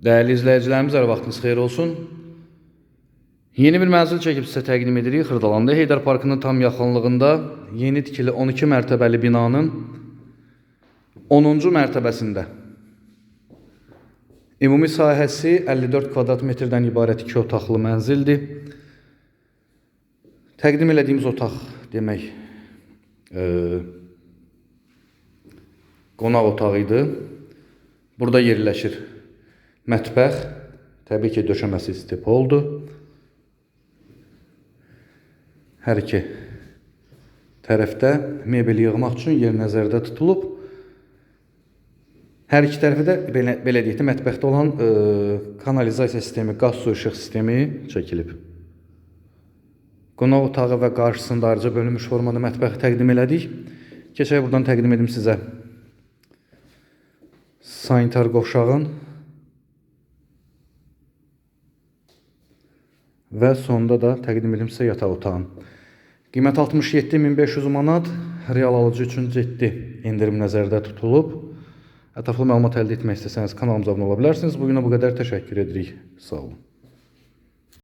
Değerli izləyicilərimiz, hər vaxtınız xeyir olsun. Yeni bir mənzil çəkib sizə təqdim edirik Xırdalanda. Heydər Parkının tam yaxınlığında yeni tikili 12 mərtəbəli binanın 10-cu mərtəbəsində. Ümumi sahəsi 54 kvadrat metrdən ibarət 2 otaqlı mənzildir. Təqdim elədiyimiz otaq demək e, qonaq otağı idi. Burada yerləşir mətbəx, təbii ki, döşəməsi stepoldur. Hər iki tərəfdə mebel yığmaq üçün yer nəzərdə tutulub. Hər iki tərəfə də belə, belə deyək də mətbəxdə olan e, kanalizasiya sistemi, qaz su işıq sistemi çəkilib. Qonaq otağı və qarşısında ayrıca bölünmüş formada mətbəxi təqdim elədik. Keçək buradan təqdim edim sizə sanitar qovşağın və sonda da təqdim edim sizə yataq otağın. Qiymət 67500 manat, real alıcı üçün ciddi endirim nəzərdə tutulub. Ətraflı məlumat əldə etmək istəsəniz kanalımıza abunə ola bilərsiniz. Bu günə bu qədər təşəkkür edirik. Sağ olun.